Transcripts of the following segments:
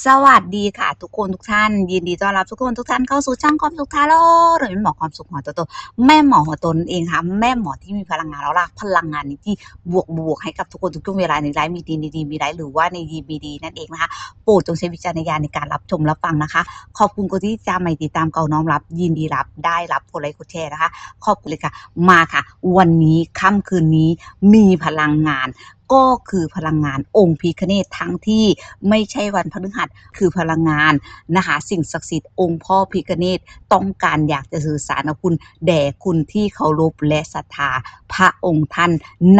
สวัสดีค่ะ ทุกคนทุกท่าน ยินดีต้อนรับทุกคนทุกท่านเข้าสู่ช่างความสุขทาโร่หรือหมอความสุขหัวโตๆแม่หมอหัวโตนเองค่ะ แม่หมอที่มีพลังงานแล้วล่ะพลังงานนี้ที่บวกบวกให้กับทุกคนทุกช่วงเวลาในไลฟ์มีดีดีมีไลฟ์หรือว่าในดีมีดีนั่นเองนะคะโปรดจงใช้วิจารณญาณในการรับชมรับฟังนะคะ ขอบคุณคนที่จะมาติดตามเก่าน้อมรับ ยินดีรับได้รับกดไลค์กดแชร์นะคะ ขอบคุณเลยค่ะ มาค่ะ วันนี้ค่ำคืนนี้มีพลังงาน ก็คือพลังงานองค์พิคเนตทั้งที่ไม่ใช่วันพฤหัสคือพลังงานนะคะสิ่งศักดิ์สิทธิ์องค์พ่อพิคเนตต้องการอยากจะสื่อสารคุณแด่คุณที่เคารพและศรัทธาพระองค์ท่าน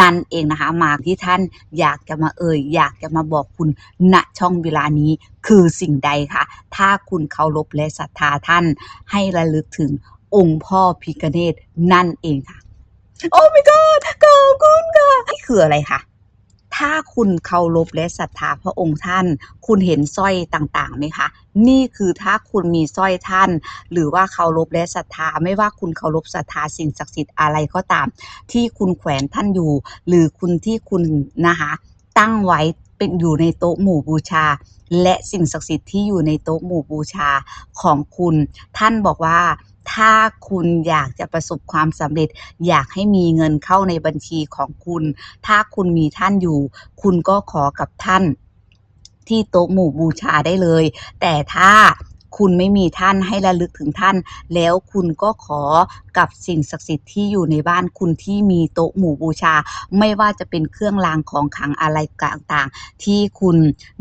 นั่นเองนะคะมาที่ท่านอยากจะมาเอ่ยอยากจะมาบอกคุณณช่องเวลานี้คือสิ่งใดคะถ้าคุณเคารพและศรัทธาท่านให้ระลึกถึงองค์พ่อพิคเนตนั่นเองค่ะ โอ้ my god ขอบคุณค่ะ นี่คืออะไรคะ ถ้าคุณเคารพและศรัทธาพระองค์ท่าน คุณเห็นสร้อยต่างๆไหมคะ นี่คือถ้าคุณมีสร้อยท่าน หรือว่าเคารพและศรัทธา ไม่ว่าคุณเคารพศรัทธาสิ่งศักดิ์สิทธิ์อะไรก็ตาม ที่คุณแขวนท่านอยู่ หรือคุณที่คุณนะคะ ตั้งไว้เป็นอยู่ในโต๊ะหมู่บูชา และสิ่งศักดิ์สิทธิ์ที่อยู่ในโต๊ะหมู่บูชาของคุณ ท่านบอกว่า ถ้าคุณอยากจะประสบความสำเร็จ อยากให้มีเงินเข้าในบัญชีของคุณ ถ้าคุณมีท่านอยู่ คุณก็ขอกับท่าน ที่โต๊ะหมู่บูชาได้เลย แต่ถ้าคุณไม่มีท่านให้ระลึกถึงท่าน แล้วคุณก็ขอกับสิ่งศักดิ์สิทธิ์ที่อยู่ในบ้านคุณที่มีโต๊ะหมู่บูชา ไม่ว่าจะเป็นเครื่องรางของขลังอะไรต่างๆ ที่คุณ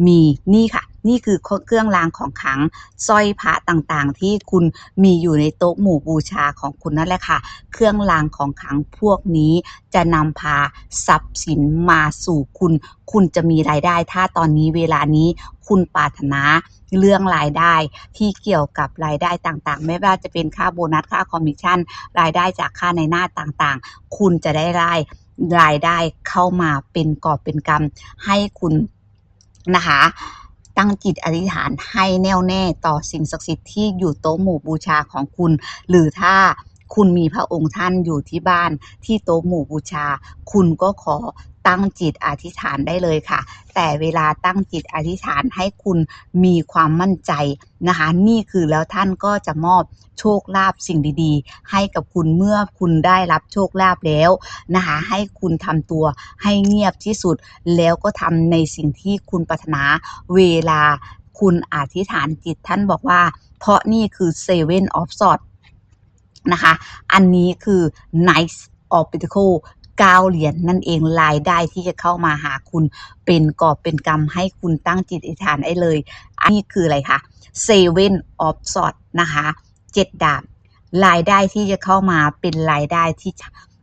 มีนี่ค่ะ นี่คือเครื่องรางของขลังสร้อยพระต่างๆ ที่คุณมีอยู่ในโต๊ะหมู่บูชาของคุณนั่นแหละค่ะ เครื่องรางของขลังพวกนี้จะนำพาทรัพย์สินมาสู่คุณ คุณจะมีรายได้ ถ้าตอนนี้เวลานี้คุณปรารถนาเรื่องรายได้ที่เกี่ยวกับรายได้ต่างๆ ไม่ว่าจะเป็นค่าโบนัสค่าคอมมิชชั่น รายได้จากค่าในหน้าต่างๆ คุณจะได้รายรายได้เข้ามาเป็นกอบเป็นกำให้คุณนะคะ ตั้งจิตอธิษฐานให้แน่วแน่ต่อสิ่งศักดิ์สิทธิ์ที่อยู่โต๊ะหมู่บูชาของคุณ หรือถ้าคุณมีพระองค์ท่านอยู่ที่บ้านที่โต๊ะหมู่บูชา คุณก็ขอ ตั้งจิตอธิษฐานได้เลยค่ะ แต่เวลาตั้งจิตอธิษฐานให้คุณมีความมั่นใจนะคะ นี่คือแล้วท่านก็จะมอบโชคลาภสิ่งดีๆ ให้กับคุณเมื่อคุณได้รับโชคลาภแล้วนะคะให้คุณทำตัวให้เงียบที่สุด แล้วก็ทำในสิ่งที่คุณปรารถนาเวลาคุณอธิษฐานจิตท่านบอกว่า เพราะนี่คือเซเว่นออฟซอดนะคะ อันนี้คือ nice ออ b ปิ t โค 9 เหรียญนนั่นเองรายได้ที่จะเข้ามาหาคุณเป็นกอบเป็นกรรมให้คุณตั้งจิตอธิษฐานได้เลย อันนี้คืออะไรคะเซเว่นออฟสอดนะคะเจ็ดดาบรายได้ที่จะเข้ามาเป็นรายได้ที่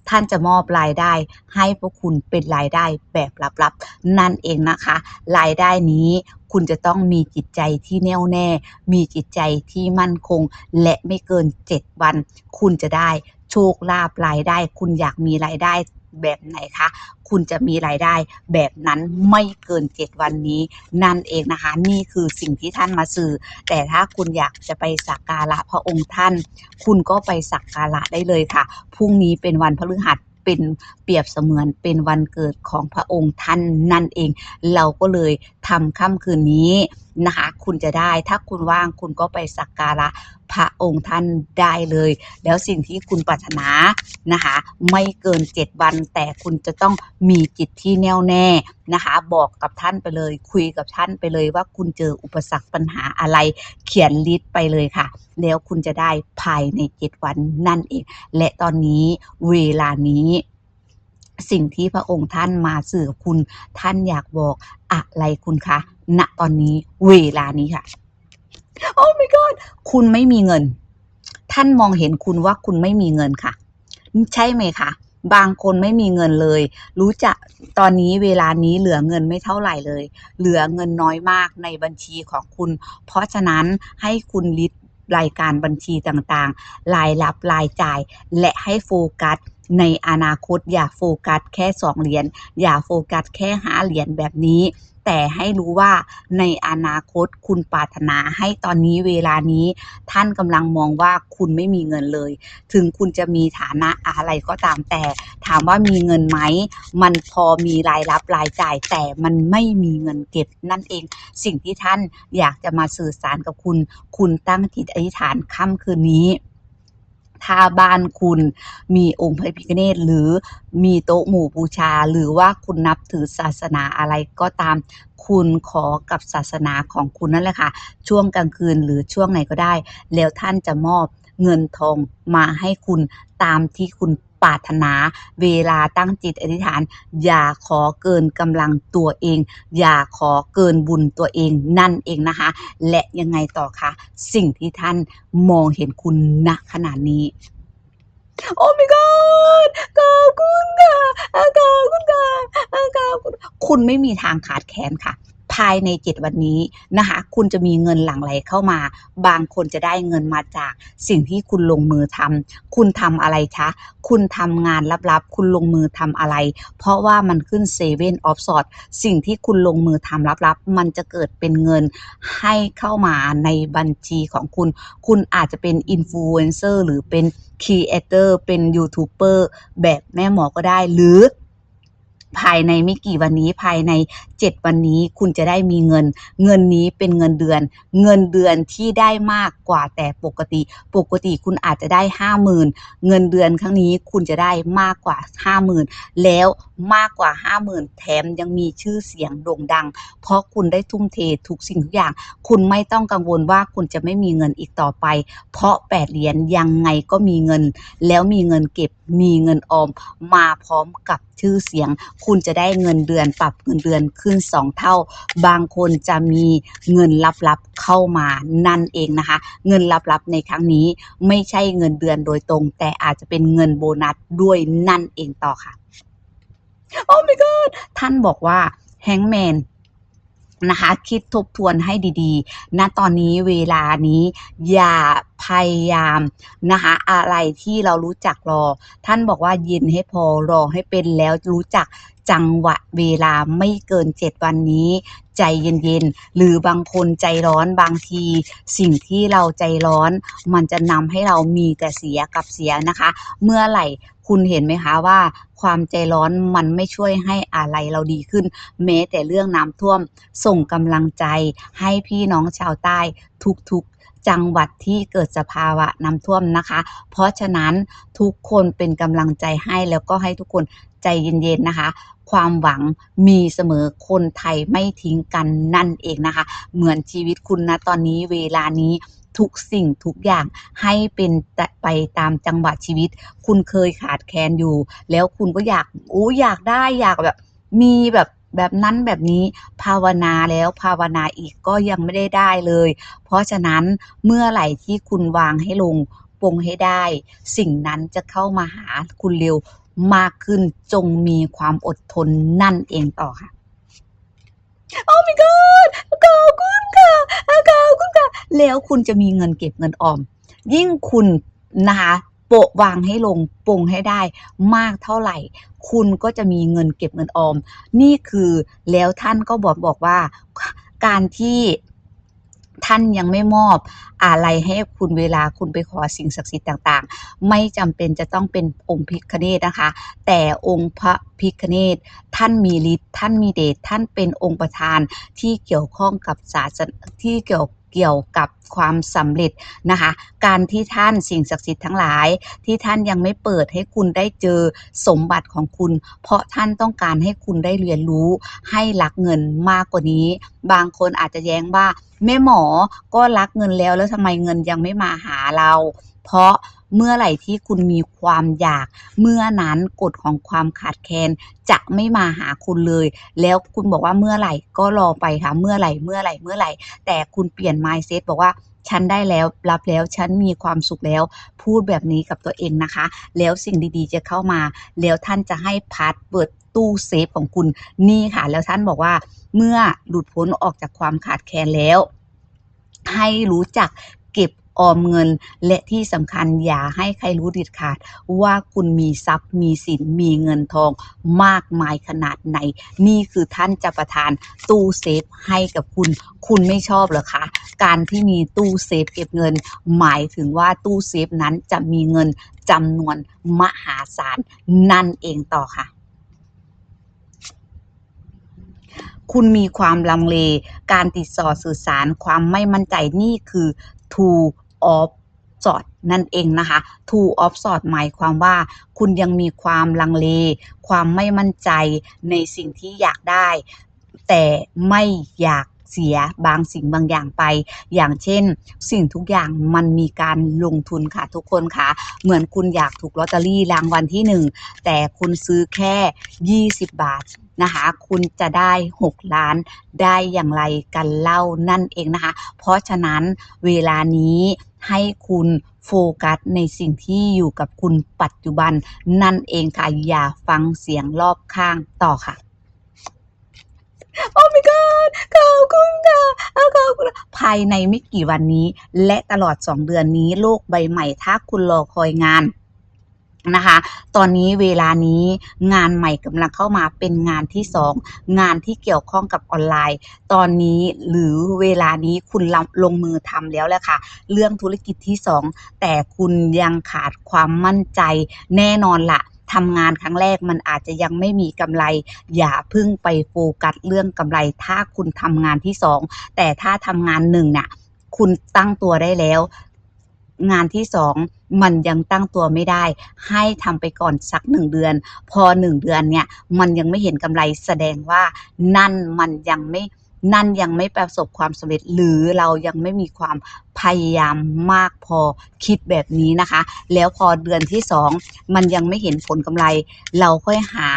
ท่านจะมอบรายได้ให้พวกคุณเป็นรายได้แบบลับๆ นั่นเองนะคะ รายได้นี้คุณจะต้องมีจิตใจที่แน่วแน่ มีจิตใจที่มั่นคง และไม่เกิน 7 วัน คุณจะได้โชคลาภรายได้ คุณอยากมีรายได้ แบบไหนคะคุณจะมีรายได้แบบนั้นไม่เกิน 7 วันนี้ นั่นเองนะคะ นี่คือสิ่งที่ท่านมาสื่อ แต่ถ้าคุณอยากจะไปสักการะพระองค์ท่าน คุณก็ไปสักการะได้เลยค่ะพรุ่งนี้เป็นวันพฤหัสเป็นเปรียบเสมือนเป็นวันเกิดของพระองค์ท่านนั่นเอง เราก็เลยทำค่ำคืนนี้นะคะ คุณจะได้ถ้าคุณว่างคุณก็ไปสักการะ พระองค์ท่านได้เลย แล้วสิ่งที่คุณปรารถนานะคะ ไม่เกิน 7 วัน แต่คุณจะต้องมีจิตที่แน่วแน่นะคะ บอกกับท่านไปเลย คุยกับท่านไปเลยว่าคุณเจออุปสรรคปัญหาอะไร เขียนลิสต์ไปเลยค่ะ แล้วคุณจะได้ภายใน 7 วันนั่นเอง และตอนนี้เวลานี้สิ่งที่พระองค์ท่านมาสื่อกับคุณท่านอยากบอกอะไรคุณคะ ณ ตอนนี้เวลานี้ค่ะ โอ้ my god คุณไม่มีเงิน ท่านมองเห็นคุณว่าคุณไม่มีเงินค่ะ ใช่ไหมคะบางคนไม่มีเงินเลย รู้จักตอนนี้เวลานี้เหลือเงินไม่เท่าไหร่เลย เหลือเงินน้อยมากในบัญชีของคุณ เพราะฉะนั้นให้คุณลิสต์รายการบัญชีต่างๆ รายรับรายจ่าย และให้โฟกัส ในอนาคตอย่าโฟกัสแค่ 2 เหรียญอย่าโฟกัสแค่ 5 เหรียญแบบนี้ แต่ให้รู้ว่าในอนาคตคุณปรารถนาให้ตอนนี้เวลานี้ ท่านกำลังมองว่าคุณไม่มีเงินเลย ถึงคุณจะมีฐานะอะไรก็ตามแต่ ถามว่ามีเงินไหม มันพอมีรายรับรายจ่าย แต่มันไม่มีเงินเก็บนั่นเอง สิ่งที่ท่านอยากจะมาสื่อสารกับคุณ คุณตั้งจิตอธิษฐานค่ำคืนนี้ ถ้าบ้านคุณมีองค์พระพิฆเนศหรือมีโต๊ะหมู่บูชา หรือว่าคุณนับถือศาสนาอะไรก็ตามคุณขอกับศาสนาของคุณนั่นแหละค่ะ ช่วงกลางคืนหรือช่วงไหนก็ได้ แล้วท่านจะมอบเงินทองมาให้คุณตามที่คุณ ปรารถนา เวลาตั้งจิตอธิษฐาน อย่าขอเกินกำลังตัวเอง อย่าขอเกินบุญตัวเองนั่นเองนะคะ และยังไงต่อคะสิ่งที่ท่านมองเห็นคุณณขนาดนี้โอ้ my god ขอบคุณค่ะอ่าขอบคุณค่ะอ่าขอบคุณ คุณไม่มีทางขาดแคลนค่ะ ภายใน 7 วันนี้นะคะ คุณจะมีเงินหลั่งไหลเข้ามา บางคนจะได้เงินมาจากสิ่งที่คุณลงมือทำคุณทำอะไรคะ คุณทำงานลับๆ คุณลงมือทำอะไร เพราะว่ามันขึ้น Seven of Swords สิ่งที่คุณลงมือทำลับๆ มันจะเกิดเป็นเงินให้เข้ามาในบัญชีของคุณ คุณอาจจะเป็นอินฟลูเอนเซอร์หรือเป็นครีเอเตอร์เป็นยูทูบเบอร์แบบแม่หมอก็ได้หรือ ภายในไม่กี่วันนี้ภายใน 7 วันนี้คุณจะได้มีเงิน เงินนี้เป็นเงินเดือน เงินเดือนที่ได้มากกว่าแต่ปกติ ปกติคุณอาจจะได้ 50,000 เงินเดือนครั้งนี้คุณจะได้มากกว่า 50,000 แล้วมากกว่า 50,000 แถมยังมีชื่อเสียงโด่งดัง เพราะคุณได้ทุ่มเททุกสิ่งทุกอย่าง คุณไม่ต้องกังวลว่าคุณจะไม่มีเงินอีกต่อไป เพราะ8เหรียญยังไงก็มีเงิน แล้วมีเงินเก็บ มีเงินออมมาพร้อมกับชื่อเสียง คุณจะได้เงินเดือนปรับเงินเดือนขึ้น 2 เท่า บางคนจะมีเงินลับๆเข้ามานั่นเองนะคะ เงินลับๆในครั้งนี้ไม่ใช่เงินเดือนโดยตรง แต่อาจจะเป็นเงินโบนัสด้วยนั่นเองต่อค่ะ โอ้ my god ท่านบอกว่าแฮงแมน นะคะคิดทบทวนให้ดีๆ ณ ตอนนี้เวลานี้อย่าพยายามนะคะอะไรที่เรารู้จักรอ ท่านบอกว่าเย็นให้พอรอให้เป็นแล้วรู้จักจังหวะเวลาไม่เกิน7วันนี้ ใจเย็นๆ หรือบางคนใจร้อนบางที สิ่งที่เราใจร้อน มันจะนำให้เรามีแต่เสียกับเสียนะคะ เมื่อไหร่ คุณเห็นไหมคะว่าความใจร้อนมันไม่ช่วยให้อะไรเราดีขึ้น แม้แต่เรื่องน้ำท่วมส่งกำลังใจให้พี่น้องชาวใต้ทุกๆจังหวัดที่เกิดสภาวะน้ำท่วมนะคะ เพราะฉะนั้นทุกคนเป็นกำลังใจให้แล้วก็ให้ทุกคนใจเย็นๆนะคะ ความหวังมีเสมอคนไทยไม่ทิ้งกันนั่นเองนะคะ เหมือนชีวิตคุณนะตอนนี้เวลานี้ ทุกสิ่งทุกอย่างให้เป็นไปตามจังหวะชีวิต คุณเคยขาดแคลนอยู่ แล้วคุณก็อยากโอ้อยากได้อยากแบบมีแบบแบบนั้นแบบนี้ภาวนาแล้วภาวนาอีกก็ยังไม่ได้ได้เลย เพราะฉะนั้นเมื่อไหร่ที่คุณวางให้ลงปลงให้ได้ สิ่งนั้นจะเข้ามาหาคุณเร็วมากขึ้นจงมีความอดทนนั่นเองต่อค่ะ โอ้ my god ขอบคุณค่ะขอบคุณค่ะ แล้วคุณจะมีเงินเก็บเงินออม ยิ่งคุณนะคะโปะวางให้ลงปรงให้ได้มากเท่าไหร่ คุณก็จะมีเงินเก็บเงินออม นี่คือแล้วท่านก็บอกบอกว่าการที่ ท่านยังไม่มอบอะไรให้คุณเวลาคุณไปขอสิ่งศักดิ์สิทธิ์ต่างๆ ไม่จำเป็นจะต้องเป็นองค์พิคเนตนะคะ แต่องค์พระพิคเนตท่านมีฤทธิ์ท่านมีเดชท่านเป็นองค์ประธานที่เกี่ยวข้องกับศาสนที่เกี่ยว เกี่ยวกับความสำเร็จนะคะ การที่ท่านสิ่งศักดิ์สิทธิ์ทั้งหลาย ที่ท่านยังไม่เปิดให้คุณได้เจอสมบัติของคุณ เพราะท่านต้องการให้คุณได้เรียนรู้ ให้รักเงินมากกว่านี้ บางคนอาจจะแย้งว่าแม่หมอก็รักเงินแล้วแล้วทำไมเงินยังไม่มาหาเรา เพราะ เมื่อไหร่ที่คุณมีความอยาก เมื่อนั้นกฎของความขาดแคลนจะไม่มาหาคุณเลย แล้วคุณบอกว่าเมื่อไหร่ก็รอไปค่ะ เมื่อไหร่ เมื่อไหร่ เมื่อไหร่ แต่คุณเปลี่ยน mindset บอกว่าฉันได้แล้วรับแล้วฉันมีความสุขแล้ว พูดแบบนี้กับตัวเองนะคะ แล้วสิ่งดีๆจะเข้ามา แล้วท่านจะให้พาสเวิร์ดตู้เซฟของคุณนี่ค่ะ แล้วท่านบอกว่า เมื่อหลุดพ้นออกจากความขาดแคลนแล้วให้รู้จัก ออมเงิน และที่สำคัญอย่าให้ใครรู้เด็ดขาด ว่าคุณมีทรัพย์มีสินมีเงินทองมากมายขนาดไหน นี่คือท่านจะประทานตู้เซฟให้กับคุณ คุณไม่ชอบเหรอคะ การที่มีตู้เซฟเก็บเงิน หมายถึงว่าตู้เซฟนั้นจะมีเงินจำนวนมหาศาลนั่นเองต่อค่ะคุณมีความลังเล การติดต่อสื่อสารความไม่มั่นใจนี่คือ two of swords นั่นเองนะคะ two of swords หมายความว่า คุณยังมีความลังเล ความไม่มั่นใจในสิ่งที่อยากได้ แต่ไม่อยากเสียบางสิ่งบางอย่างไป อย่างเช่น สิ่งทุกอย่างมันมีการลงทุนค่ะทุกคนค่ะ เหมือนคุณอยากถูกลอตเตอรี่รางวัลที่หนึ่งแต่คุณซื้อแค่ 20 บาทนะคะ คุณจะได้ 6 ล้านได้อย่างไรกันเล่านั่นเองนะคะ เพราะฉะนั้นเวลานี้ ให้คุณโฟกัสในสิ่งที่อยู่กับคุณปัจจุบันนั่นเองค่ะ อย่าฟังเสียงรอบข้างต่อค่ะโอ้ my god ขอบคุณค่ะขอบคุณภายในไม่กี่วันนี้ และตลอด 2 เดือนนี้โลกใบใหม่ถ้าคุณรอคอยงาน นะคะ ตอนนี้เวลานี้งานใหม่กำลังเข้ามาเป็นงานที่ 2 งานที่เกี่ยวข้องกับออนไลน์ ตอนนี้หรือเวลานี้คุณลงลงมือทำแล้วแหละค่ะ เรื่องธุรกิจที่ 2 แต่คุณยังขาดความมั่นใจแน่นอนละทำงานครั้งแรกมันอาจจะยังไม่มีกำไร อย่าพึ่งไปโฟกัสเรื่องกำไร ถ้าคุณทำงานที่ 2 แต่ถ้าทำงานหนึ่งน่ะคุณตั้งตัวได้แล้ว งานที่2มันยังตั้งตัวไม่ได้ ให้ทำไปก่อนสัก1เดือน พอ1เดือนเนี่ยมันยังไม่เห็นกำไรแสดงว่านั่นมันยังไม่นั่นยังไม่ประสบความสำเร็จ หรือเรายังไม่มีความพยายามมากพอคิดแบบนี้นะคะ แล้วพอเดือนที่ 2 มันยังไม่เห็นผลกำไร เราค่อยหา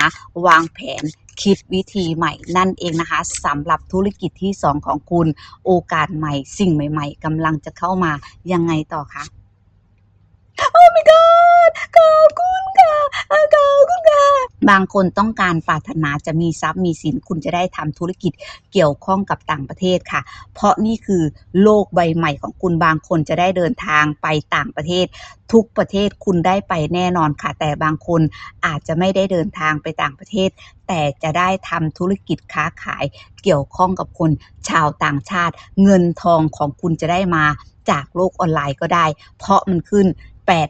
วางแผน คิดวิธีใหม่นั่นเองนะคะสำหรับธุรกิจที่ 2 ของคุณ โอกาสใหม่สิ่งใหม่ ๆกำลังจะเข้ามายังไงต่อคะ โอ้ my god ขอบคุณค่ะอ่าขอบคุณค่ะบางคนต้องการปรารถนาจะมีทรัพย์มีสินคุณจะได้ทำธุรกิจเกี่ยวข้องกับต่างประเทศค่ะ เพราะนี่คือโลกใบใหม่ของคุณบางคนจะได้เดินทางไปต่างประเทศ ทุกประเทศคุณได้ไปแน่นอนค่ะ แต่บางคนอาจจะไม่ได้เดินทางไปต่างประเทศ แต่จะได้ทำธุรกิจค้าขายเกี่ยวข้องกับคนชาวต่างชาติ เงินทองของคุณจะได้มาจากโลกออนไลน์ก็ได้ เพราะมันขึ้น 8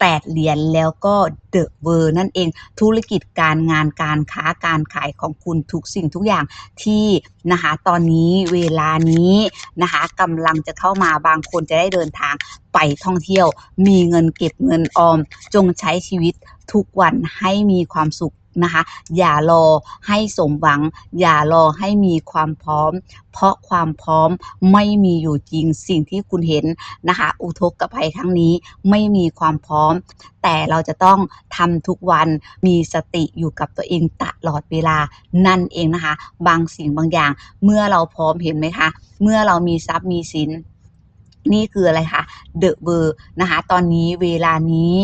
8 เหรียญแล้วก็เดอะเวอร์นั่นเองธุรกิจการงานการค้าการขายของคุณทุกสิ่งทุกอย่างที่นะคะตอนนี้เวลานี้นะคะกำลังจะเข้ามาบางคนจะได้เดินทางไปท่องเที่ยว มีเงินเก็บเงินออม จงใช้ชีวิตทุกวันให้มีความสุข นะคะ อย่ารอให้สมหวัง อย่ารอให้มีความพร้อม เพราะความพร้อมไม่มีอยู่จริงสิ่งที่คุณเห็นนะคะ อุทกภัยครั้งนี้ไม่มีความพร้อม แต่เราจะต้องทำทุกวันมีสติอยู่กับตัวเองตลอดเวลานั่นเองนะคะ บางสิ่งบางอย่าง เมื่อเราพร้อมเห็นไหมคะ เมื่อเรามีทรัพย์มีสินนี่คืออะไรคะเดอะเบอร์นะคะ ตอนนี้เวลานี้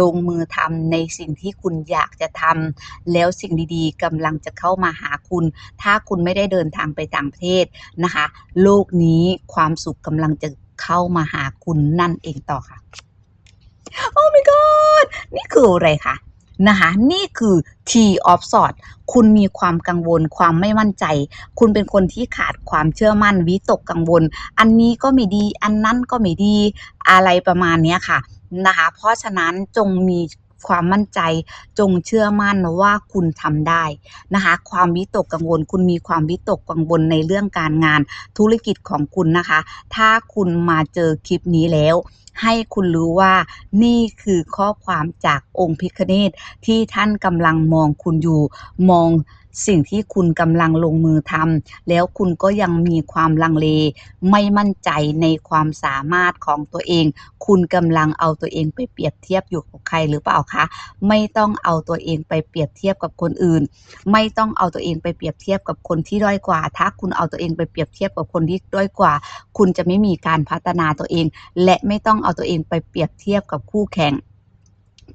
ลงมือทำในสิ่งที่คุณอยากจะทำแล้วสิ่งดีๆกำลังจะเข้ามาหาคุณ ถ้าคุณไม่ได้เดินทางไปต่างประเทศนะคะ โลกนี้ความสุขกำลังจะเข้ามาหาคุณนั่นเองต่อค่ะ โอ้ my god นี่คืออะไรคะนะคะนี่คือ T of Swords คุณมีความกังวลความไม่มั่นใจ คุณเป็นคนที่ขาดความเชื่อมั่นวิตกกังวล อันนี้ก็ไม่ดี อันนั้นก็ไม่ดีอะไรประมาณนี้ค่ะ นะคะ เพราะฉะนั้นจงมีความมั่นใจจงเชื่อมั่นว่าคุณทำได้นะคะ ความวิตกกังวล คุณมีความวิตกกังวลในเรื่องการงานธุรกิจของคุณนะคะ ถ้าคุณมาเจอคลิปนี้แล้ว ให้คุณรู้ว่านี่คือข้อความจากองค์พิคเนตที่ท่านกำลังมองคุณอยู่มอง สิ่งที่คุณกำลังลงมือทำแล้วคุณก็ยังมีความลังเล ไม่มั่นใจในความสามารถของตัวเอง คุณกำลังเอาตัวเองไปเปรียบเทียบอยู่กับใครหรือเปล่าคะไม่ต้องเอาตัวเองไปเปรียบเทียบกับคนอื่น ไม่ต้องเอาตัวเองไปเปรียบเทียบกับคนที่ด้อยกว่า ถ้าคุณเอาตัวเองไปเปรียบเทียบกับคนที่ด้อยกว่า คุณจะไม่มีการพัฒนาตัวเอง และไม่ต้องเอาตัวเองไปเปรียบเทียบกับคู่แข่ง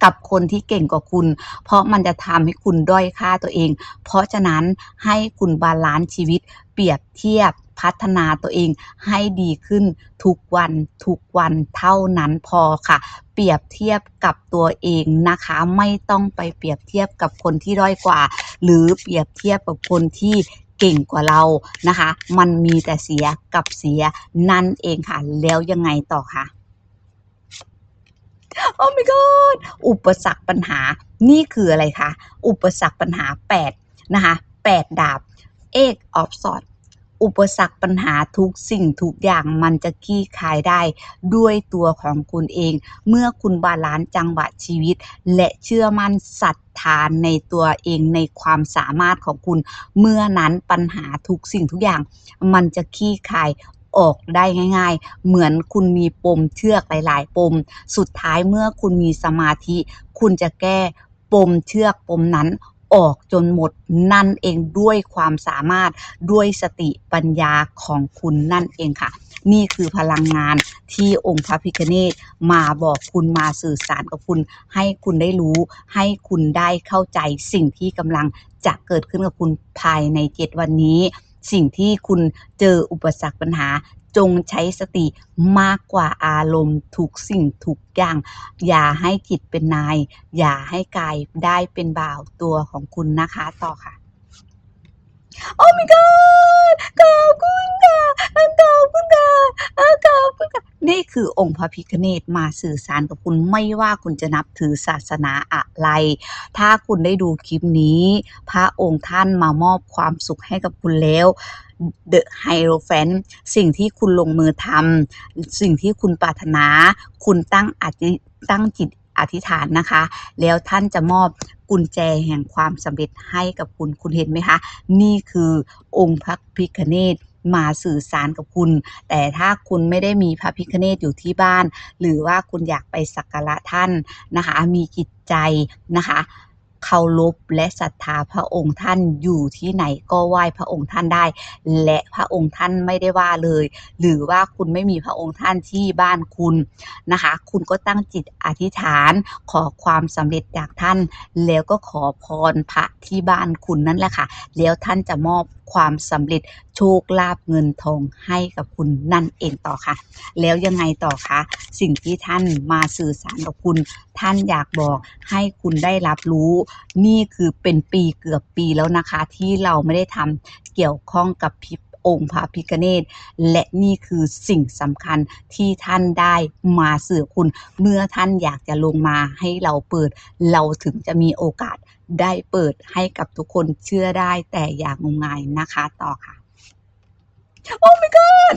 กับคนที่เก่งกว่าคุณ เพราะมันจะทำให้คุณด้อยค่าตัวเอง เพราะฉะนั้นให้คุณบาลานซ์ชีวิต เปรียบเทียบพัฒนาตัวเองให้ดีขึ้นทุกวันทุกวันเท่านั้นพอค่ะ เปรียบเทียบกับตัวเองนะคะ ไม่ต้องไปเปรียบเทียบกับคนที่ด้อยกว่า หรือเปรียบเทียบกับคนที่เก่งกว่าเรานะคะ มันมีแต่เสียกับเสียนั่นเองค่ะ แล้วยังไงต่อคะ โอ้ my god อุปสรรคปัญหา นี่คืออะไรคะ อุปสรรคปัญหา 8 นะคะ8ดาบ เอกออฟสอดอุปสรรคปัญหาทุกสิ่งทุกอย่างมันจะคลี่คายได้ด้วยตัวของคุณเอง เมื่อคุณบาลานซ์จังหวะชีวิต และเชื่อมั่นศรัทธานในตัวเองในความสามารถของคุณ เมื่อนั้นปัญหาทุกสิ่งทุกอย่าง มันจะคลี่คาย ออกได้ง่าย ๆ เหมือนคุณมีปมเชือกหลาย ๆ ปม สุดท้ายเมื่อคุณมีสมาธิ คุณจะแก้ปมเชือกปมนั้นออกจนหมดนั่นเองด้วยความสามารถด้วยสติปัญญาของคุณนั่นเองค่ะ นี่คือพลังงานที่องค์พระพิฆเนศมาบอกคุณมาสื่อสารกับคุณ ให้คุณได้รู้ ให้คุณได้เข้าใจสิ่งที่กำลังจะเกิดขึ้นกับคุณภายใน7วันนี้ สิ่งที่คุณเจออุปสรรคปัญหาจงใช้สติมากกว่าอารมณ์ทุกสิ่งทุกอย่าง อย่าให้จิตเป็นนาย อย่าให้กายได้เป็นบ่าวตัวของคุณนะคะต่อค่ะ โอ้ my god ขอบคุณค่ะขอบคุณค่ะขอบคุณค่ะนี่คือองค์พระพิฆเนศมาสื่อสารกับคุณไม่ว่าคุณจะนับถือศาสนาอะไร ถ้าคุณได้ดูคลิปนี้ พระองค์ท่านมามอบความสุขให้กับคุณแล้ว The Hierophant สิ่งที่คุณลงมือทำสิ่งที่คุณปรารถนา คุณตั้งอธิตั้งจิต อธิษฐานนะคะ แล้วท่านจะมอบกุญแจแห่งความสำเร็จให้กับคุณคุณเห็นไหมคะ นี่คือองค์พระพิคเนตมาสื่อสารกับคุณ แต่ถ้าคุณไม่ได้มีพระพิคเนตอยู่ที่บ้าน หรือว่าคุณอยากไปสักการะท่านนะคะ มีจิตใจนะคะ เคารพและศรัทธาพระองค์ท่านอยู่ที่ไหนก็ไหว้พระองค์ท่านได้ และพระองค์ท่านไม่ได้ว่าเลย หรือว่าคุณไม่มีพระองค์ท่านที่บ้านคุณนะคะ คุณก็ตั้งจิตอธิษฐานขอความสำเร็จจากท่าน แล้วก็ขอพรพระที่บ้านคุณนั่นแหละค่ะ แล้วท่านจะมอบความสำเร็จโชคลาภเงินทองให้กับคุณนั่นเองต่อค่ะ แล้วยังไงต่อคะสิ่งที่ท่านมาสื่อสารกับคุณ ท่านอยากบอกให้คุณได้รับรู้นี่คือเป็นปีเกือบปีแล้วนะคะ ที่เราไม่ได้ทำเกี่ยวข้องกับพิองค์พระพิฆเนศและนี่คือสิ่งสำคัญที่ท่านได้มาสื่อคุณ เมื่อท่านอยากจะลงมาให้เราเปิด เราถึงจะมีโอกาสได้เปิดให้กับทุกคนเชื่อได้แต่อย่างงมงายนะคะต่อค่ะ โอ้ my god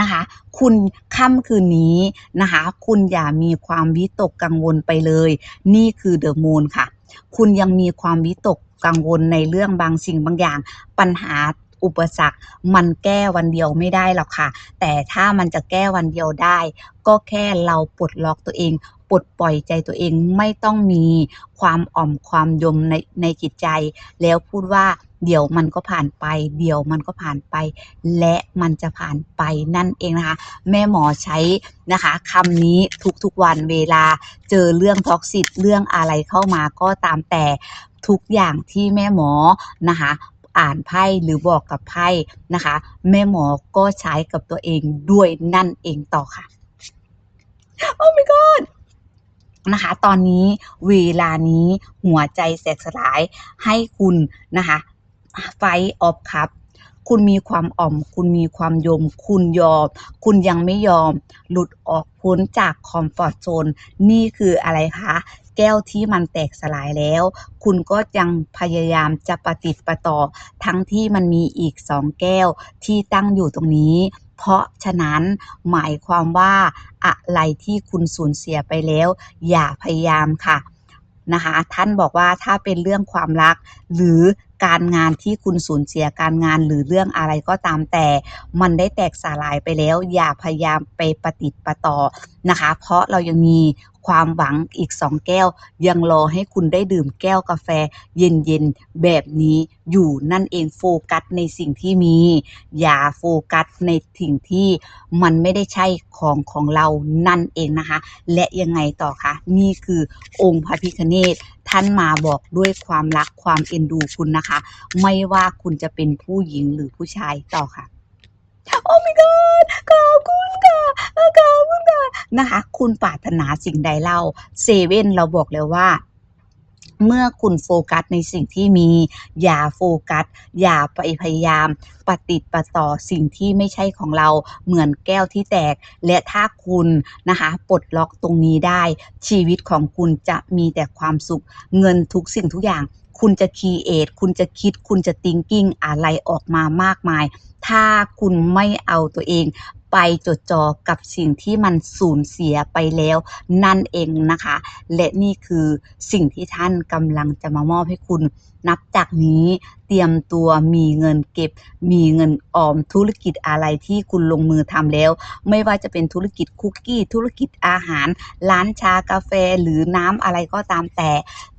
นะคะ คุณค่ำคืนนี้นะคะ คุณอย่ามีความวิตกกังวลไปเลย นี่คือเดอะมูนค่ะ คุณยังมีความวิตกกังวลในเรื่องบางสิ่งบางอย่าง ปัญหาอุปสรรคมันแก้วันเดียวไม่ได้หรอกค่ะ แต่ถ้ามันจะแก้วันเดียวได้ ก็แค่เราปลดล็อกตัวเองปลดปล่อยใจตัวเองไม่ต้องมีความอ่อมความยมในในจิตใจ แล้วพูดว่า เดี๋ยวมันก็ผ่านไป เดี๋ยวมันก็ผ่านไป และมันจะผ่านไปนั่นเองนะคะ แม่หมอใช้นะคะคำนี้ทุกๆวันเวลาเจอเรื่องท็อกซิตเรื่องอะไรเข้ามาก็ตามแต่ทุกอย่างที่แม่หมอนะคะอ่านไพ่หรือบอกกับไพ่นะคะ แม่หมอก็ใช้กับตัวเองด้วยนั่นเองต่อค่ะ โอ้ my god นะคะ ตอนนี้เวลานี้หัวใจแสกสลายให้คุณนะคะ ไฟออฟคัพคุณมีความอ่อม คุณมีความยม คุณยอม คุณยังไม่ยอม หลุดออกพ้นจากคอมฟอร์ z โซน นี่คืออะไรคะ แก้วที่มันแตกสลายแล้ว คุณก็ยังพยายามจะประติประต่อ ทั้งที่มันมีอีกสองแก้วที่ตั้งอยู่ตรงนี้ เพราะฉะนั้นหมายความว่าอะไรที่คุณสูญเสียไปแล้ว อย่าพยายามค่ะนะคะท่านบอกว่าถ้าเป็นเรื่องความรักหรือ การงานที่คุณสูญเสียการงานหรือเรื่องอะไรก็ตามแต่มันได้แตกสลายไปแล้ว อย่าพยายามไปปฏิติดประต่อนะคะ เพราะเรายังมี ความหวังอีกสองแก้ว ยังรอให้คุณได้ดื่มแก้วกาแฟ เย็นๆ แบบนี้อยู่นั่นเองโฟกัสในสิ่งที่มี อย่าโฟกัสในสิ่งที่มันไม่ได้ใช่ของของเรานั่นเองนะคะ และยังไงต่อคะ นี่คือองค์พระพิฆเนศท่านมาบอกด้วยความรักความเอ็นดูคุณนะคะ ไม่ว่าคุณจะเป็นผู้หญิงหรือผู้ชายต่อค่ะ โอ้ my god ขอบคุณค่ะขอบคุณค่ะนะคะ คุณปรารถนาสิ่งใดเล่าเซเว่นเราบอกเลยว่าเมื่อคุณโฟกัสในสิ่งที่มี อย่าโฟกัส อย่าไปพยายามปฏิประต่อสิ่งที่ไม่ใช่ของเราเหมือนแก้วที่แตก และถ้าคุณนะคะปลดล็อกตรงนี้ได้ ชีวิตของคุณจะมีแต่ความสุข เงินทุกสิ่งทุกอย่าง คุณจะคีเอทคุณจะคิด คุณจะติงกิ้งอะไรออกมามากมาย ถ้าคุณไม่เอาตัวเอง ไปจดจ่อกับสิ่งที่มันสูญเสียไปแล้ว นั่นเองนะคะ และนี่คือสิ่งที่ท่านกำลังจะมามอบให้คุณ นับจากนี้เตรียมตัวมีเงินเก็บ มีเงินออมธุรกิจอะไรที่คุณลงมือทำแล้ว ไม่ว่าจะเป็นธุรกิจคุกกี้ ธุรกิจอาหาร ร้านชากาแฟหรือน้ำอะไรก็ตามแต่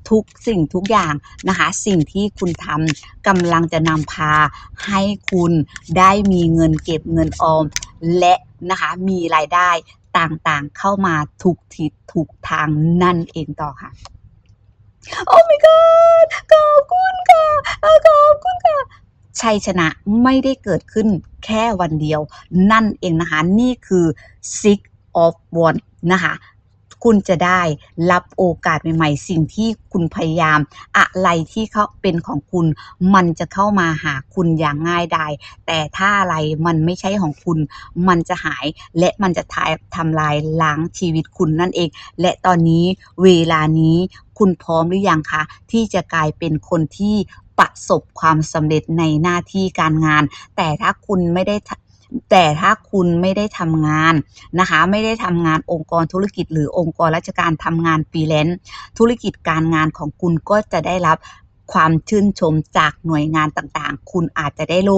ทุกสิ่งทุกอย่างนะคะ สิ่งที่คุณทำกำลังจะนำพาให้คุณได้มีเงินเก็บเงินออม และนะคะมีรายได้ต่างๆเข้ามาถูกทิศถูกทางนั่นเองต่อค่ะ โอ้ my god ขอบคุณค่ะขอบคุณค่ะชัยชนะไม่ได้เกิดขึ้นแค่วันเดียว นั่นเองนะคะ นี่คือ six of one นะคะ คุณจะได้รับโอกาสใหม่ ๆ สิ่งที่คุณพยายาม อะไรที่เขาเป็นของคุณ มันจะเข้ามาหาคุณอย่างง่ายดายแต่ถ้าอะไรมันไม่ใช่ของคุณ มันจะหายและมันจะทายทำลายล้างชีวิตคุณนั่นเอง และตอนนี้เวลานี้คุณพร้อมหรือยังคะที่จะกลายเป็นคนที่ประสบความสำเร็จในหน้าที่การงาน แต่ถ้าคุณไม่ได้ แต่ถ้าคุณไม่ได้ทำงานนะคะ ไม่ได้ทำงานองค์กรธุรกิจ หรือองค์กรราชการทำงานฟรีแลนซ์ธุรกิจการงานของคุณก็จะได้รับความชื่นชมจากหน่วยงานต่างๆ คุณอาจจะได้โล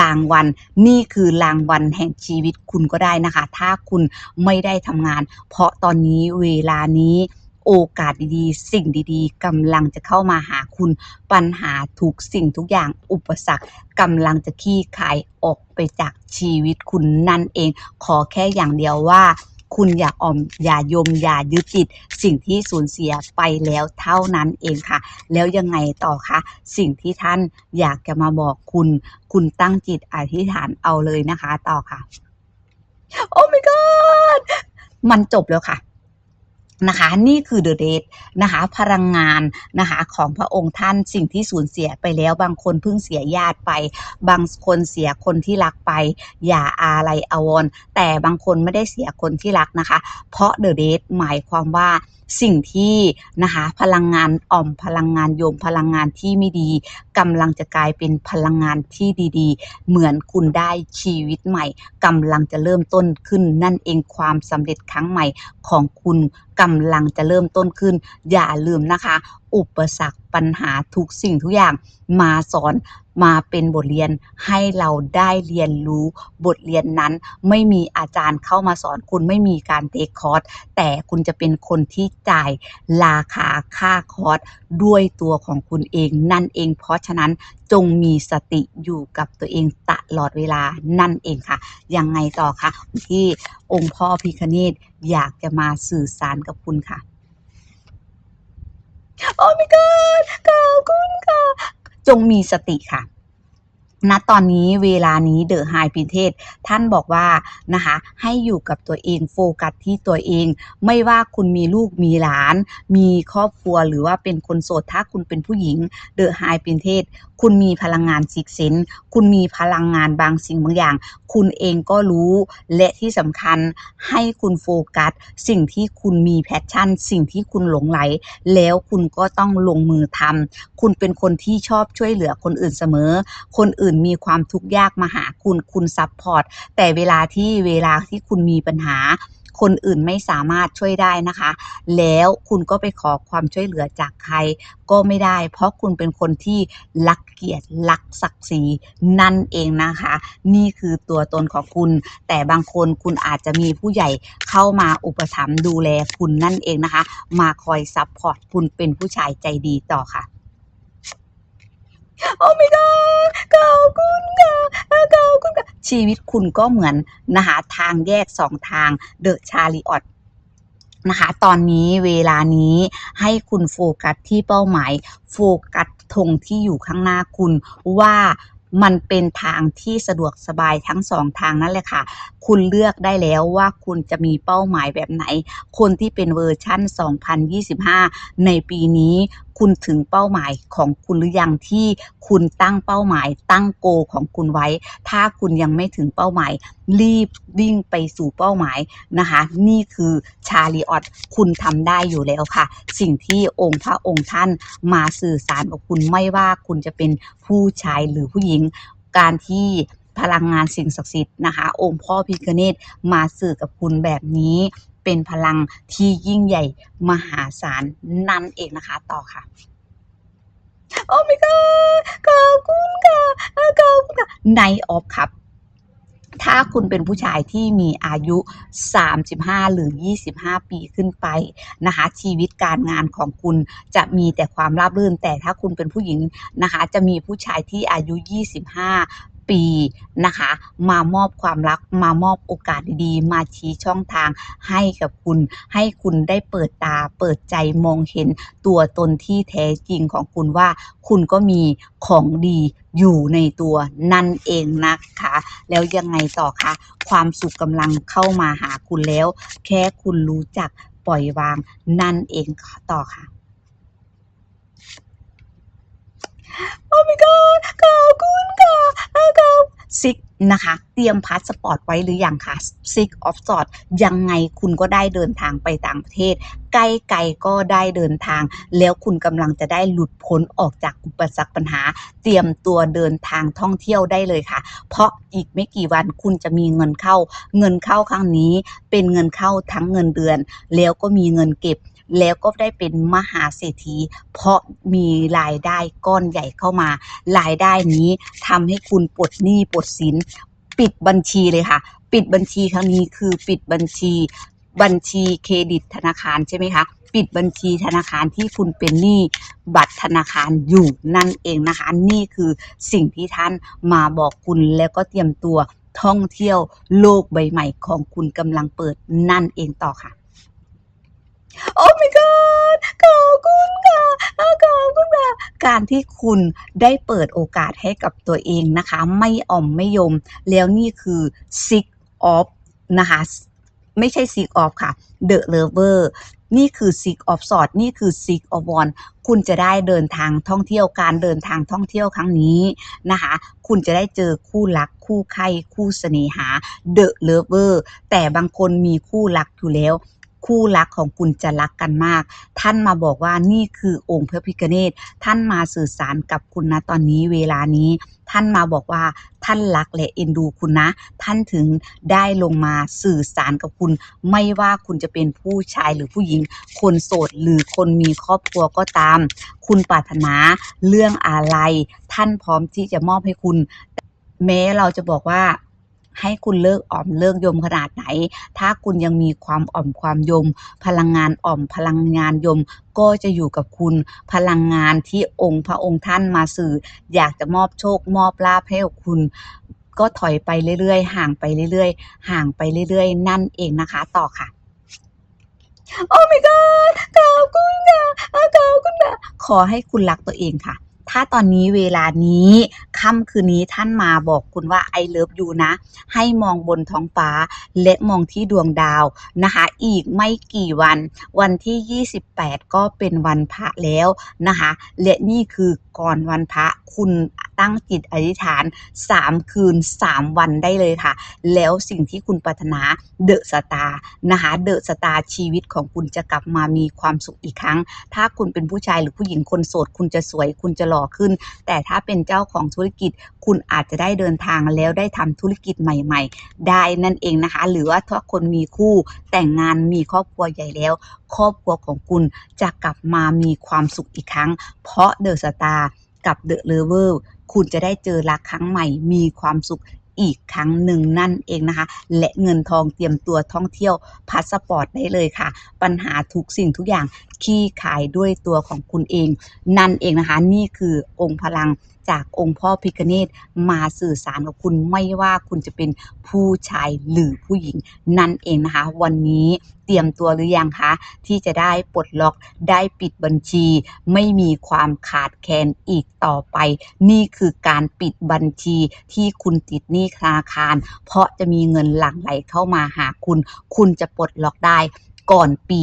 รางวัล นี่คือรางวัลแห่งชีวิตคุณก็ได้นะคะ ถ้าคุณไม่ได้ทำงาน เพราะตอนนี้เวลานี้ โอกาสดีๆ สิ่งดีๆกำลังจะเข้ามาหาคุณ ปัญหาทุกสิ่งทุกอย่างอุปสรรคกำลังจะคลี่คายออกไปจากชีวิตคุณนั่นเอง ขอแค่อย่างเดียวว่าคุณอย่าอ่อมอย่ายมอย่ายึดติด สิ่งที่สูญเสียไปแล้วเท่านั้นเองค่ะ แล้วยังไงต่อคะสิ่งที่ท่านอยากจะมาบอกคุณ คุณตั้งจิตอธิษฐานเอาเลยนะคะ ต่อค่ะ โอ้ my god มันจบแล้วค่ะ นะคะนี่คือ The Red นะคะพลังงานนะคะของพระองค์ท่านสิ่งที่สูญเสียไปแล้วบางคนเพิ่งเสียญาติไป บางคนเสียคนที่รักไป อย่าอาลัยอาวรณ์แต่บางคนไม่ได้เสียคนที่รักนะคะ เพราะ The Red หมายความว่าสิ่งที่นะคะพลังงานอ่อมพลังงานโยมพลังงานที่ไม่ดีกำลังจะกลายเป็นพลังงานที่ดีๆ เหมือนคุณได้ชีวิตใหม่กำลังจะเริ่มต้นขึ้นนั่นเองความสำเร็จครั้งใหม่ของคุณ กำลังจะเริ่มต้นขึ้น อย่าลืมนะคะ อุปสรรคปัญหาทุกสิ่งทุกอย่างมาสอน มาเป็นบทเรียนให้เราได้เรียนรู้บทเรียนนั้น ไม่มีอาจารย์เข้ามาสอนคุณไม่มีการเทคคอร์สแต่คุณจะเป็นคนที่จ่ายราคาค่าคอร์สด้วยตัวของคุณเองนั่นเอง เพราะฉะนั้นจงมีสติอยู่กับตัวเองตลอดเวลานั่นเองค่ะ ยังไงต่อคะที่องค์พ่อพิคเนตอยากจะมาสื่อสารกับคุณค่ะ โอ้ my god ขอบคุณค่ะ จงมีสติค่ะ ณตอนนี้เวลานี้เดอะไฮพิเทศท่านบอกว่านะคะให้อยู่กับตัวเองโฟกัสที่ตัวเอง ไม่ว่าคุณมีลูกมีหลาน มีครอบครัวหรือว่าเป็นคนโสดถ้าคุณเป็นผู้หญิงเดอะไฮพิเทศคุณมีพลังงานซิกเซนคุณมีพลังงานบางสิ่งบางอย่าง คุณเองก็รู้และที่สำคัญให้คุณโฟกัส สิ่งที่คุณมีแพชชั่น สิ่งที่คุณหลงไหล แล้วคุณก็ต้องลงมือทำคุณเป็นคนที่ชอบช่วยเหลือคนอื่นเสมอ คนอื่นมีความทุกข์ยากมาหาคุณคุณซัพพอร์ตแต่เวลาที่เวลาที่คุณมีปัญหา คนอื่นไม่สามารถช่วยได้นะคะ แล้วคุณก็ไปขอความช่วยเหลือจากใครก็ไม่ได้ เพราะคุณเป็นคนที่รักเกียรติรักศักดิ์ศรีนั่นเองนะคะ นี่คือตัวตนของคุณ แต่บางคนคุณอาจจะมีผู้ใหญ่เข้ามาอุปถัมภ์ดูแลคุณนั่นเองนะคะ มาคอยซัพพอร์ตคุณเป็นผู้ชายใจดีต่อค่ะ โอ้ my god ขอบคุณค่ะขอบคุณค่ะชีวิตคุณก็เหมือนนะคะทางแยกสองทางเดอะชาริออตนะคะตอนนี้เวลานี้ให้คุณโฟกัสที่เป้าหมาย โฟกัสธงที่อยู่ข้างหน้าคุณว่ามันเป็นทางที่สะดวกสบายทั้งสองทางนั่นแหละค่ะคุณเลือกได้แล้วว่าคุณจะมีเป้าหมายแบบไหน คนที่เป็นเวอร์ชั่น 2025 ในปีนี้คุณถึงเป้าหมายของคุณหรือยังที่คุณตั้งเป้าหมาย ตั้งโกของคุณไว้ ถ้าคุณยังไม่ถึงเป้าหมาย รีบวิ่งไปสู่เป้าหมายนะคะ นี่คือชาลีออตคุณทำได้อยู่แล้วค่ะ สิ่งที่องค์พระองค์ท่านมาสื่อสารกับคุณไม่ว่าคุณจะเป็นผู้ชายหรือผู้หญิงการที่ พลังงานสิ่งศักดิ์สิทธิ์นะคะ องค์พ่อพิฆเนศมาสื่อกับคุณแบบนี้เป็นพลังที่ยิ่งใหญ่มหาศาลนั่นเองนะคะ ต่อค่ะโอ้ my god ขอบคุณค่ะขอบคุณค่ะในออฟครับ ถ้าคุณเป็นผู้ชายที่มีอายุ 35 หรือ 25 ปีขึ้นไปนะคะ ชีวิตการงานของคุณจะมีแต่ความราบรื่น แต่ถ้าคุณเป็นผู้หญิงนะคะ จะมีผู้ชายที่อายุ 25 ปีนะคะ มามอบความรักมามอบโอกาสดีๆ มาชี้ช่องทางให้กับคุณ ให้คุณได้เปิดตาเปิดใจมองเห็นตัวตนที่แท้จริงของคุณว่า คุณก็มีของดีอยู่ในตัวนั่นเองนะคะ แล้วยังไงต่อคะความสุขกำลังเข้ามาหาคุณแล้ว แค่คุณรู้จักปล่อยวางนั่นเองต่อค่ะ โอ้ my god ขอบคุณค่ะขอบซิกนะคะ เตรียมพาสปอร์ตไว้หรือยังคะซิกออฟสอดยังไงคุณก็ได้เดินทางไปต่างประเทศ ใกล้ไกลก็ได้เดินทาง แล้วคุณกำลังจะได้หลุดพ้นออกจากอุปสรรคปัญหา เตรียมตัวเดินทางท่องเที่ยวได้เลยค่ะ เพราะอีกไม่กี่วันคุณจะมีเงินเข้า เงินเข้าครั้งนี้เป็นเงินเข้าทั้งเงินเดือน แล้วก็มีเงินเก็บ แล้วก็ได้เป็นมหาเศรษฐี เพราะมีรายได้ก้อนใหญ่เข้ามา รายได้นี้ทำให้คุณปลดหนี้ปลดสิน ปิดบัญชีเลยค่ะ ปิดบัญชีครั้งนี้คือปิดบัญชีบัญชีเครดิตธนาคารใช่ไหมคะปิดบัญชีธนาคารที่คุณเป็นหนี้บัตรธนาคารอยู่นั่นเองนะคะ นี่คือสิ่งที่ท่านมาบอกคุณแล้วก็เตรียมตัวท่องเที่ยวโลกใบใหม่ของคุณกำลังเปิดนั่นเองต่อค่ะ โอ้ my god ขอบคุณค่ะขอบคุณค่ะ การที่คุณได้เปิดโอกาสให้กับตัวเองนะคะ ไม่อ่อมไม่ยม แล้วนี่คือ six of นะคะไม่ใช่ six of ค่ะ the lover นี่คือ six of s w o r d นี่คือ six of w a n d คุณจะได้เดินทางท่องเที่ยวการเดินทางท่องเที่ยวครั้งนี้นะคะ คุณจะได้เจอคู่รักคู่ใครคู่เสน่หา the lover แต่บางคนมีคู่รักอยู่แล้ว คู่รักของคุณจะรักกันมาก ท่านมาบอกว่านี่คือองค์พระพิฆเนศท่านมาสื่อสารกับคุณนะตอนนี้เวลานี้ ท่านมาบอกว่าท่านรักและเอ็นดูคุณนะ ท่านถึงได้ลงมาสื่อสารกับคุณ ไม่ว่าคุณจะเป็นผู้ชายหรือผู้หญิง คนโสดหรือคนมีครอบครัวก็ตาม คุณปรารถนาเรื่องอะไร ท่านพร้อมที่จะมอบให้คุณ แม้เราจะบอกว่า ให้คุณเลิกอ่อมเลิกยมขนาดไหน ถ้าคุณยังมีความอ่อมความยม พลังงานอ่อมพลังงานยมก็จะอยู่กับคุณพลังงานที่องค์พระองค์ท่านมาสื่อ อยากจะมอบโชคมอบลาภให้กับคุณก็ถอยไปเรื่อยๆ ห่างไปเรื่อยๆ ห่างไปเรื่อยๆ นั่นเองนะคะ ต่อค่ะ โอ้ my god ขอบคุณค่ะขอบคุณค่ะ ขอให้คุณรักตัวเองค่ะ ถ้าตอนนี้เวลานี้ค่ำคืนนี้ท่านมาบอกคุณว่า I love you นะ ให้มองบนท้องฟ้า และมองที่ดวงดาวนะคะ อีกไม่กี่วัน วันที่ 28 ก็เป็นวันพระแล้วนะคะ และนี่คือก่อนวันพระคุณ ตั้งจิตอธิษฐาน 3 คืน 3 วันได้เลยค่ะ แล้วสิ่งที่คุณปรารถนาเดอะสตานะคะเดอะสตาชีวิตของคุณจะกลับมามีความสุขอีกครั้ง ถ้าคุณเป็นผู้ชายหรือผู้หญิงคนโสด คุณจะสวยคุณจะหล่อขึ้น แต่ถ้าเป็นเจ้าของธุรกิจ คุณอาจจะได้เดินทางแล้วได้ทำธุรกิจใหม่ ๆ ได้นั่นเองนะคะ หรือว่าถ้าคนมีคู่แต่งงานมีครอบครัวใหญ่แล้ว ครอบครัวของคุณจะกลับมามีความสุขอีกครั้ง เพราะเดอะสตาร์กับเดอะเลเวอร์ คุณจะได้เจอรักครั้งใหม่ มีความสุขอีกครั้งหนึ่งนั่นเองนะคะ และเงินทองเตรียมตัวท่องเที่ยวพาสปอร์ตได้เลยค่ะ ปัญหาทุกสิ่งทุกอย่างขี้ขายด้วยตัวของคุณเอง นั่นเองนะคะ นี่คือองค์พลัง จากองค์พ่อพิฆเนศมาสื่อสารกับคุณไม่ว่าคุณจะเป็นผู้ชายหรือผู้หญิงนั่นเองนะคะ วันนี้เตรียมตัวหรือยังคะ ที่จะได้ปลดล็อกได้ปิดบัญชี ไม่มีความขาดแคลนอีกต่อไป นี่คือการปิดบัญชีที่คุณติดหนี้ธนาคาร เพราะจะมีเงินหลั่งไหลเข้ามาหาคุณ คุณจะปลดล็อกได้ก่อนปี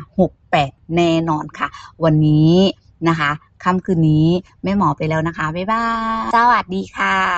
2568 แน่นอนค่ะ วันนี้ นะคะค่ำคืนนี้แม่หมอไปแล้วนะคะ บ๊ายบาย สวัสดีค่ะ